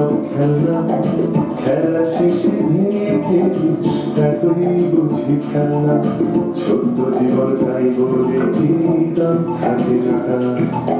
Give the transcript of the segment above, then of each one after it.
সব খেলনা খেলা শেষে ভেঙে খেলিস এতই বুঝি খেলনা ছোট্ট জীবন তাই বলে কি থাকে না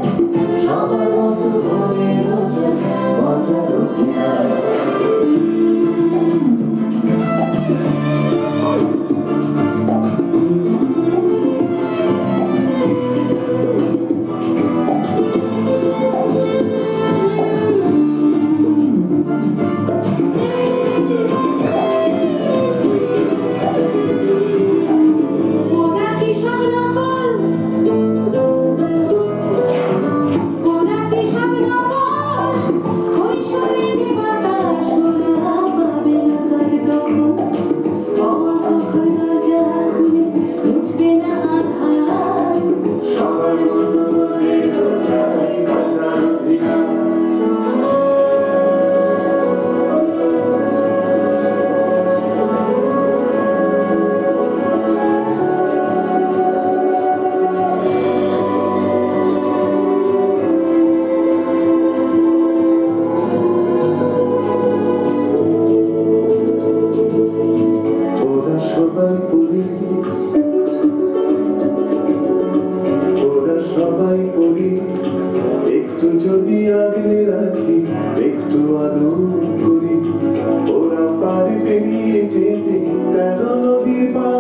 যেতে তেরো নদী পার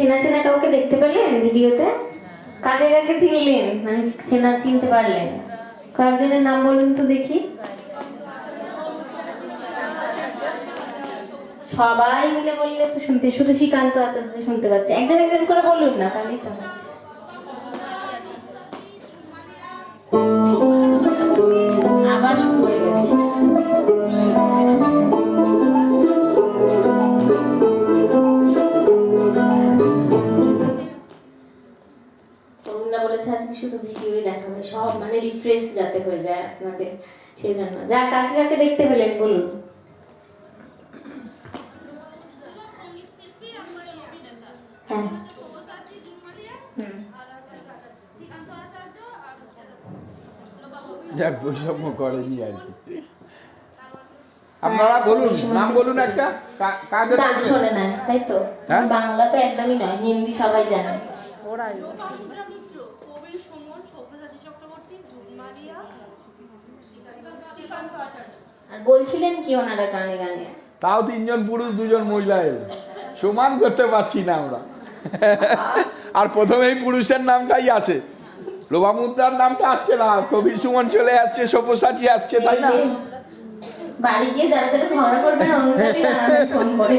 চেনা চেনা কাউকে দেখতে পেলেন ভিডিওতে? কাকে কাকে চিনলেন? মানে চেনা চিনতে পারলেন? কয়েকজনের নাম বলুন তো দেখি। সবাই মিলে বললে তো শুনতে, শুধু শ্রীকান্ত আচার্য শুনতে পাচ্ছে। একজন একজন করে বলুন না, তাহলেই তো শুধু ভিডিওই দেখাবে সব মানে রিফ্রেশ যাতে হয়ে যায় আপনাদের সেই জন্য যা কাকে কাকে দেখতে পেলেন বলুন। হ্যাঁ। যাক বৈষম্য করেনি আর কি। আপনারা বলুন নাম বলুন একটা। কাদের গান? শোনে না তাই তো? হ্যাঁ? বাংলা তো একদমই নয় হিন্দি সবাই জানে। রবীন্দ্র আর বলছিলেন কি ওনারা গানে গানে? তাও তিনজন পুরুষ দুজন মহিলা এলো। সমান করতে পারছি না আমরা। আর প্রথমেই পুরুষের নামটাই আসে। লোভামুদ্রার নামটা আসছে না। কবি সুমন চলে আসছে সব্যসাচী আসছে তাই না? বাড়ি গিয়ে যারা যারা করবেন জানাবেন ফোন করে।